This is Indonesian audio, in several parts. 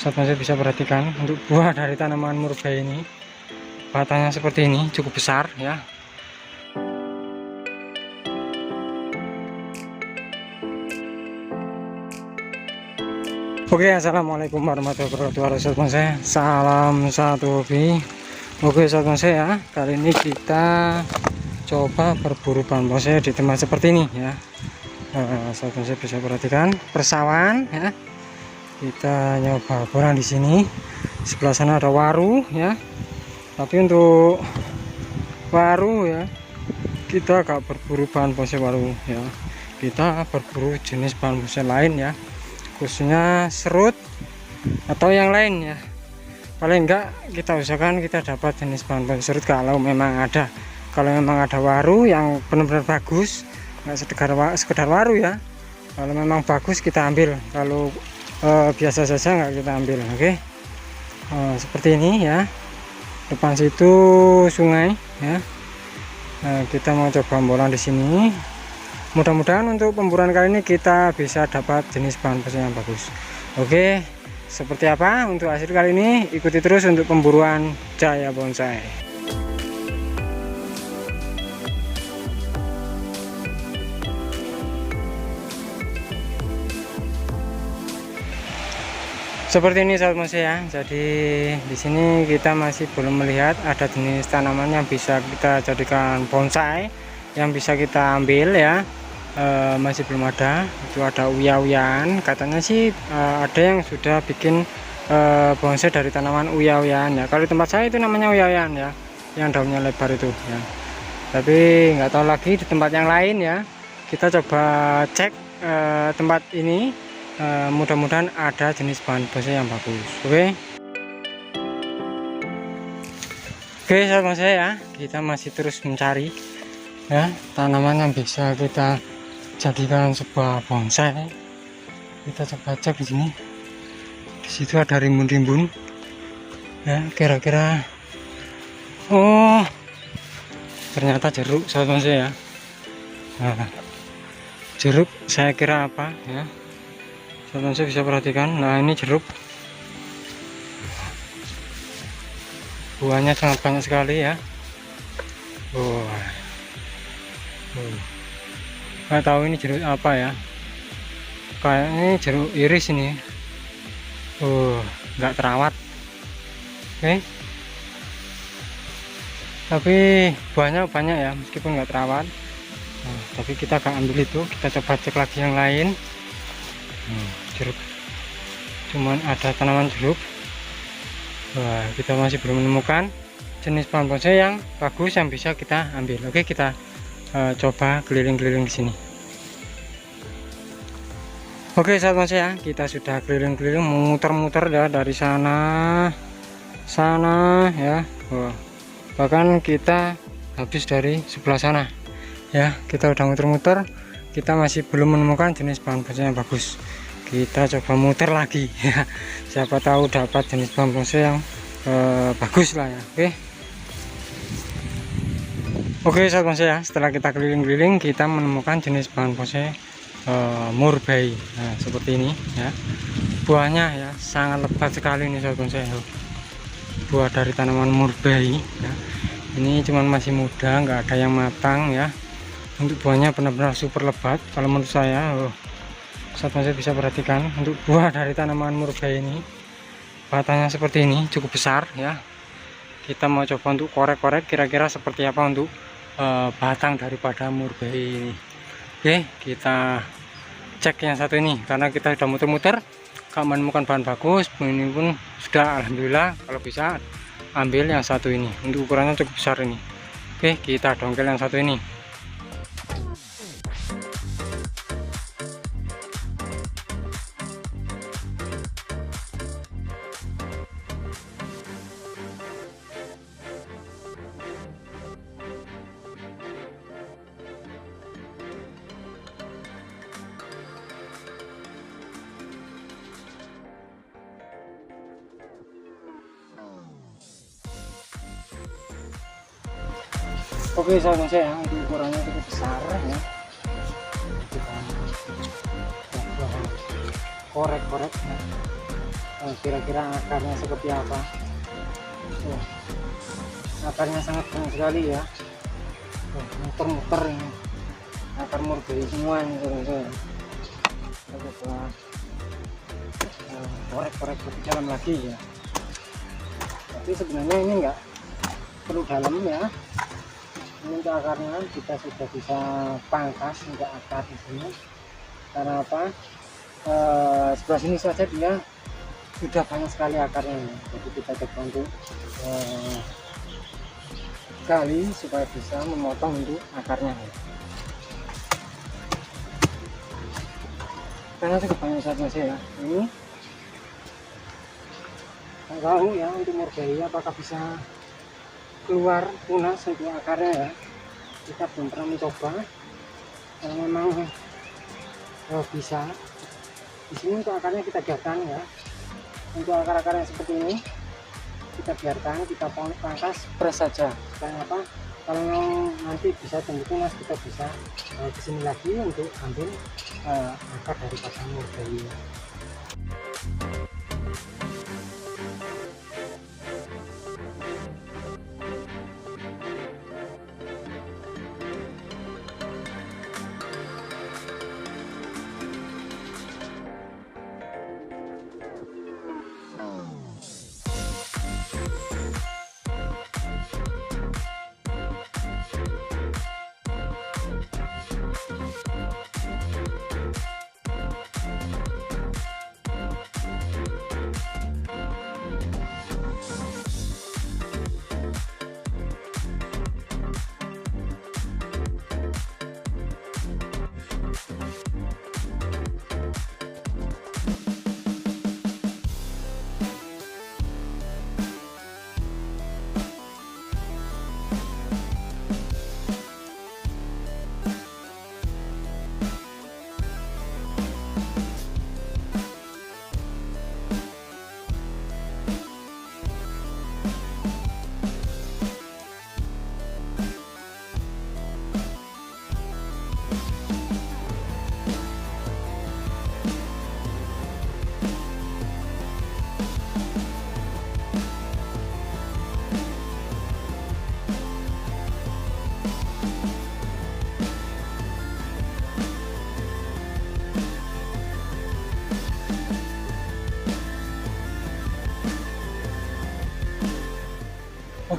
saat masih bisa perhatikan untuk buah dari tanaman murbei ini. Batangnya seperti ini cukup besar ya. Oke assalamualaikum warahmatullahi wabarakatuh. Sahabat saya salam satu hobi. Oke sahabat saya kali ini kita coba berburu bahan bonsai di tempat seperti ini ya. Nah, sahabat saya bisa perhatikan. Persawan ya kita nyoba borang di sini. Sebelah sana ada waru ya. Tapi untuk waru ya kita agak berburu bahan bonsai waru ya. Kita berburu jenis bahan bonsai lain ya. Khususnya serut atau yang lain ya. Paling enggak kita usahakan kita dapat jenis bahan bahan serut kalau memang ada. Kalau memang ada waru yang benar-benar bagus nggak sekedar, sekedar waru ya. Kalau memang bagus kita ambil. Kalau uh, biasa saja nggak kita ambil oke? Okay? uh, seperti ini ya. Depan situ sungai ya. Uh, kita mau coba bolang di sini. Mudah-mudahan untuk pemburuan kali ini kita bisa dapat jenis bahan bonsai yang bagus. Oke seperti apa untuk hasil kali ini? Ikuti terus untuk pemburuan jaya bonsai seperti ini sahabat bonsai ya. Jadi di sini kita masih belum melihat ada jenis tanaman yang bisa kita jadikan bonsai yang bisa kita ambil ya. Uh, masih belum ada. Itu ada uya-uyan katanya sih uh, ada yang sudah bikin uh, bonsai dari tanaman uya-uyan ya. Kalau di tempat saya itu namanya uya-uyan ya yang daunnya lebar itu ya. Tapi nggak tahu lagi di tempat yang lain ya. Kita coba cek uh, tempat ini uh, mudah-mudahan ada jenis bahan bonsai yang bagus. Oke. Okay? Oke sahabat saya ya kita masih terus mencari ya tanaman yang bisa kita jadikan sebuah bonsai. Kita coba cek di sini. Di situ ada rimbun-rimbun ya kira-kira oh ternyata jeruk sahabat saya ya. Nah, jeruk saya kira apa ya sahabat saya bisa perhatikan. Nah ini jeruk. Buahnya sangat banyak sekali ya. Oh. Oh nggak tahu ini jeruk apa ya. Kayaknya jeruk iris ini. Uh nggak terawat. Oke. Okay. tapi banyak banyak ya meskipun nggak terawat. Nah, tapi kita akan ambil itu. Kita coba cek lagi yang lain jeruk. Cuman ada tanaman jeruk. Wah, kita masih belum menemukan jenis pohon bonsai yang bagus yang bisa kita ambil. Oke kita uh, coba keliling-keliling di sini. Oke sahabat saya kita sudah keliling-keliling muter-muter ya dari sana sana ya. Wah. bahkan kita habis dari sebelah sana. Ya kita udah muter-muter. Kita masih belum menemukan jenis bahan bonsai yang bagus kita coba muter lagi. Ya siapa tahu dapat jenis bonsai yang eh, bagus lah ya. Oke. Oke sahabat saya setelah kita keliling-keliling kita menemukan jenis bahan bonsai uh, murbei. Nah seperti ini ya. Buahnya ya sangat lebat sekali ini sahabat saya buah dari tanaman murbei ya. Ini cuman masih muda nggak ada yang matang ya. Untuk buahnya benar-benar super lebat kalau menurut saya oh, sahabat saya bisa perhatikan untuk buah dari tanaman murbei ini batangnya seperti ini cukup besar ya. Kita mau coba untuk korek-korek kira-kira seperti apa untuk uh, batang daripada murbei ini. Oke kita cek yang satu ini karena kita sudah muter-muter gak menemukan bahan bagus ini pun sudah Alhamdulillah kalau bisa ambil yang satu ini untuk ukurannya cukup besar ini. Oke kita dongkel yang satu ini oke sahabat saya untuk ukurannya cukup besar ya. Kita korek-korek. Ya. eh, kira-kira akarnya seperti apa? Oh, akarnya sangat banyak sekali ya. Muter-muter ini. Akar murgei semua ini kita coba eh, korek-korek lebih dalam lagi ya. Tapi sebenarnya ini enggak perlu dalam ya untuk akarnya kita sudah bisa pangkas untuk akar di sini. Karena apa? Eh, sebelah sini saja dia sudah banyak sekali akarnya. Jadi kita coba untuk eh, gali supaya bisa memotong untuk akarnya. Karena cukup banyak saat masih ya. Ini nggak tahu ya untuk murgai apakah bisa keluar tunas untuk akarnya ya. Kita belum pernah mencoba. Kalau memang oh, bisa. Di sini untuk akarnya kita biarkan ya. Untuk akar-akar yang seperti ini kita biarkan kita pangkas pres saja. Supaya apa kalau nanti bisa tumbuh tunas kita bisa uh, ke sini lagi untuk ambil uh, akar dari pasang murgai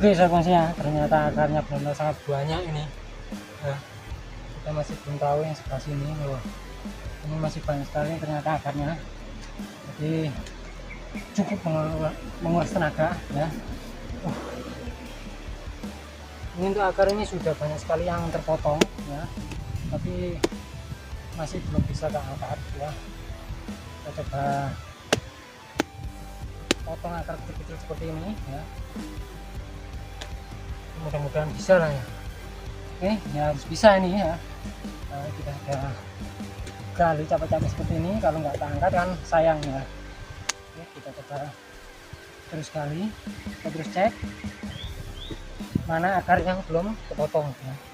Oke sahabat ya, ternyata akarnya benar-benar sangat banyak ini. Ya, kita masih belum tahu yang sebelah sini loh. Ini masih banyak sekali ternyata akarnya. Jadi cukup menguras tenaga ya. Ini untuk akar ini sudah banyak sekali yang terpotong ya, tapi masih belum bisa keangkat ya. Kita coba potong akar kecil-kecil seperti ini ya. Mudah-mudahan bisa lah ya. Oke ya harus bisa ini ya. Nah, kita sudah gali capek-capek seperti ini kalau nggak terangkat kan sayang ya. Oke kita coba terus gali kita terus cek mana akar yang belum kepotong ya.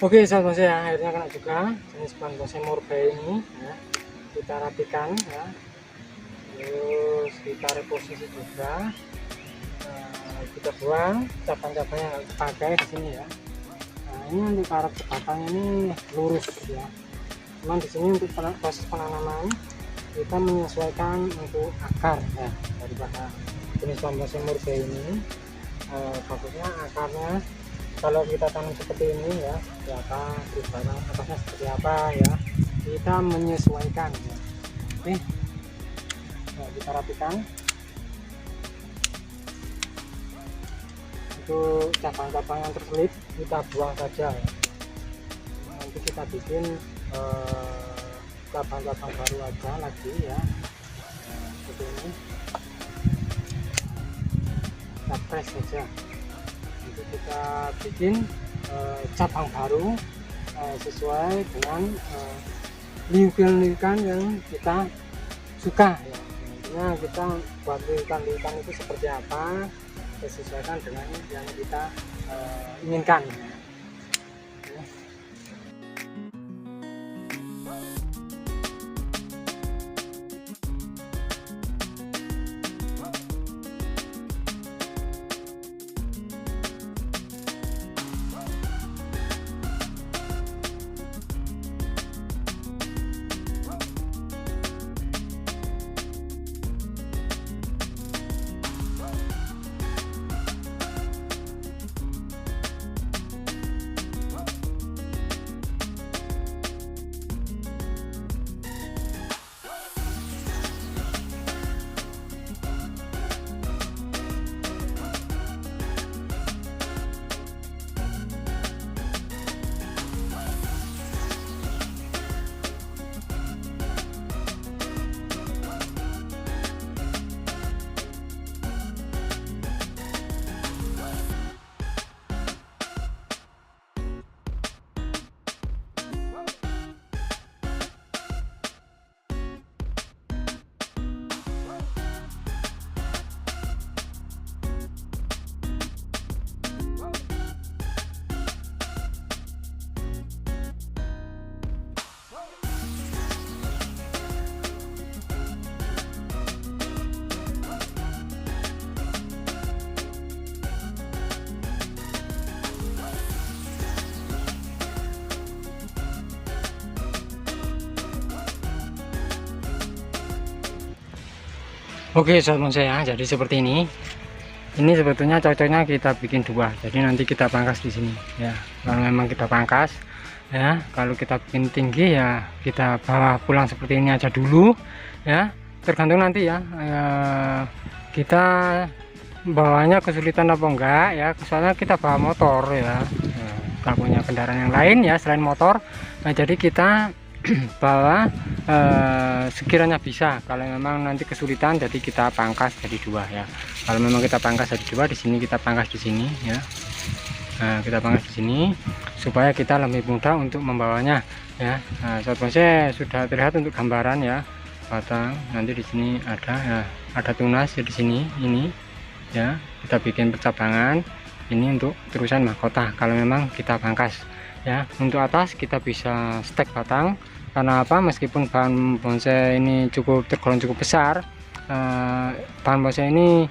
Oke sahabat bonsai ya, akhirnya kena juga jenis bonsai murbei ini ya. Kita rapikan ya. Terus kita reposisi juga. Nah, kita buang cabang-cabang yang pakai di sini ya. Nah, ini untuk karakter batangnya ini lurus ya. Cuman di sini untuk proses penanaman kita menyesuaikan untuk akar ya daripada jenis bonsai murbei ini. Eh, bagusnya akarnya kalau kita tanam seperti ini ya di atas di bawah atasnya seperti apa ya kita menyesuaikan ya. oke nah, kita rapikan untuk cabang-cabang yang terselip kita buang saja ya. nanti kita bikin eh, cabang-cabang eh, baru aja lagi ya nah, seperti ini kita press saja kita bikin uh, cabang baru uh, sesuai dengan uh, liukan-liukan yang kita suka ya. Intinya kita buat liukan-liukan itu seperti apa sesuaikan dengan yang kita uh, inginkan. Oke sahabat saya jadi seperti ini. Ini sebetulnya cocoknya kita bikin dua. Jadi nanti kita pangkas di sini ya. Kalau memang kita pangkas ya. Kalau kita bikin tinggi ya kita bawa pulang seperti ini aja dulu ya. Tergantung nanti ya, ya kita bawanya kesulitan apa enggak ya. Soalnya kita bawa motor ya, ya punya kendaraan yang lain ya selain motor. Nah jadi kita bahwa eh, sekiranya bisa kalau memang nanti kesulitan jadi kita pangkas jadi dua ya. Kalau memang kita pangkas jadi dua di sini kita pangkas di sini ya. Nah, kita pangkas di sini supaya kita lebih mudah untuk membawanya ya. Nah, saya sudah terlihat untuk gambaran ya. Batang nanti di sini ada ya ada tunas di sini ini ya. Kita bikin percabangan ini untuk terusan mahkota kalau memang kita pangkas ya untuk atas kita bisa stek batang. Karena apa? Meskipun bahan bonsai ini cukup tergolong cukup besar eh, bahan bonsai ini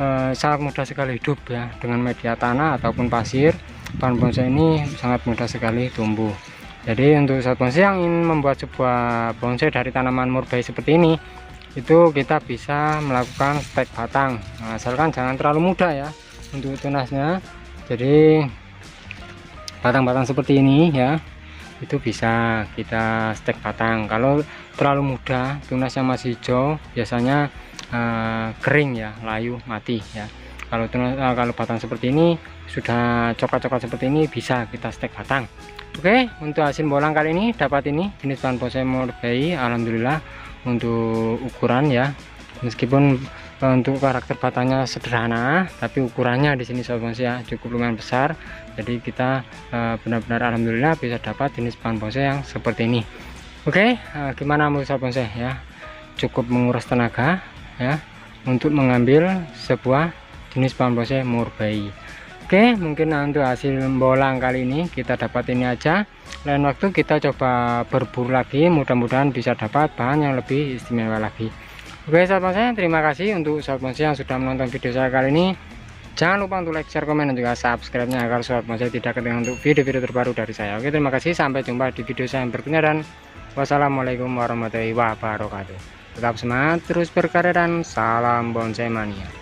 eh, sangat mudah sekali hidup ya dengan media tanah ataupun pasir. Bahan bonsai ini sangat mudah sekali tumbuh. Jadi untuk saat bonsai yang ingin membuat sebuah bonsai dari tanaman murbei seperti ini itu kita bisa melakukan stek batang. Nah, asalkan jangan terlalu mudah ya untuk tunasnya. Jadi batang-batang seperti ini ya. Itu bisa kita stek batang. Kalau terlalu muda tunas yang masih hijau biasanya uh, kering ya layu mati ya. Kalau tunas uh, kalau batang seperti ini sudah coklat-coklat seperti ini bisa kita stek batang. Oke untuk hasil bolang kali ini dapat ini jenis bahan bonsai morbei alhamdulillah untuk ukuran ya. Meskipun untuk karakter batangnya sederhana tapi ukurannya di sini sobat ya cukup lumayan besar. Jadi kita eh, benar-benar alhamdulillah bisa dapat jenis bahan bonsai yang seperti ini. Oke eh, gimana menurut sobat bonsai ya? Cukup menguras tenaga ya untuk mengambil sebuah jenis pohon bonsai murbei Oke mungkin untuk hasil bolang kali ini kita dapat ini aja. Lain waktu kita coba berburu lagi mudah-mudahan bisa dapat bahan yang lebih istimewa lagi Oke sahabat saya terima kasih untuk sahabat saya yang sudah menonton video saya kali ini Jangan lupa untuk like, share, komen, dan juga subscribe-nya agar sobat saya tidak ketinggalan untuk video-video terbaru dari saya. Oke, terima kasih. Sampai jumpa di video saya yang berikutnya dan wassalamualaikum warahmatullahi wabarakatuh. Tetap semangat, terus berkarya dan salam bonsai mania.